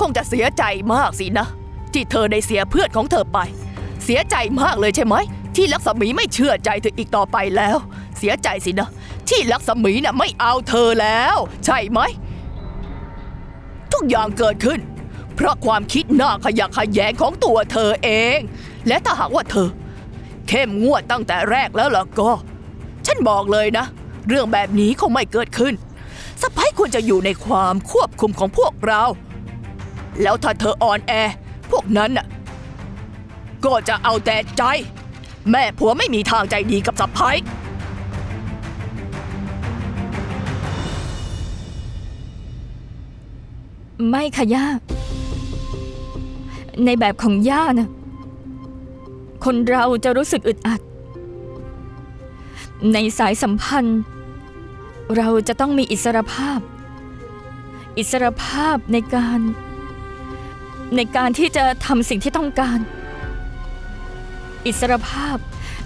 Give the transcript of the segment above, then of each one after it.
คงจะเสียใจมากสินะที่เธอได้เสียเพื่อนของเธอไป เสียใจมากเลยใช่ไหม ที่ลักษมีไม่เชื่อใจเธออีกต่อไปแล้ว เสียใจสินะ ที่ลักษมีน่ะไม่เอาเธอแล้ว ใช่ไหม ทุกอย่างเกิดขึ้น เพราะความคิดหน้าขยะแขยงของตัวเธอเอง และถ้าหากว่าเธอ เข้มงวดตั้งแต่แรกแล้วล่ะก็ ฉันบอกเลยนะ เรื่องแบบนี้คงไม่เกิดขึ้นสะพ้ายควรจะอยู่ในความควบคุมของพวกเรา แล้วถ้าเธออ่อนแอ พวกนั้นน่ะก็จะเอาแต่ใจ แม่ผัวไม่มีทางใจดีกับสะพ้ายไม่ค่ะย่า ในแบบของย่านะคนเราจะรู้สึกอึดอัด ในสายสัมพันธ์ เราจะต้องมีอิสรภาพ อิสรภาพในการ ในการที่จะทำสิ่งที่ต้องการ อิสรภาพ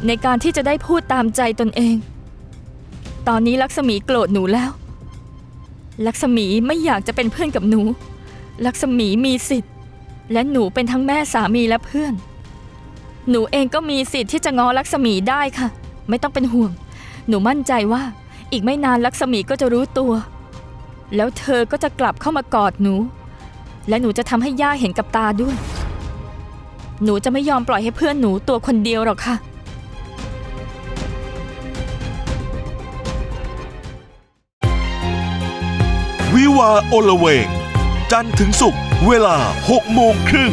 ในการที่จะได้พูดตามใจตนเอง ตอนนี้ลักษมีโกรธหนูแล้ว ลักษมีไม่อยากจะเป็นเพื่อนกับหนู ลักษมีมีสิทธิ์ และหนูเป็นทั้งแม่สามีและเพื่อน หนูเองก็มีสิทธิ์ที่จะง้อลักษมีได้ค่ะ ไม่ต้องเป็นห่วง หนูมั่นใจว่าอีกไม่นานลักษมีก็จะรู้ตัว แล้วเธอก็จะกลับเข้ามากอดหนู และหนูจะทำให้ย่าเห็นกับตาด้วย หนูจะไม่ยอมปล่อยให้เพื่อนหนูตัวคนเดียวหรอกค่ะ วิวาโอละเวง จันทร์ถึงศุกร์เวลา6โมงครึ่ง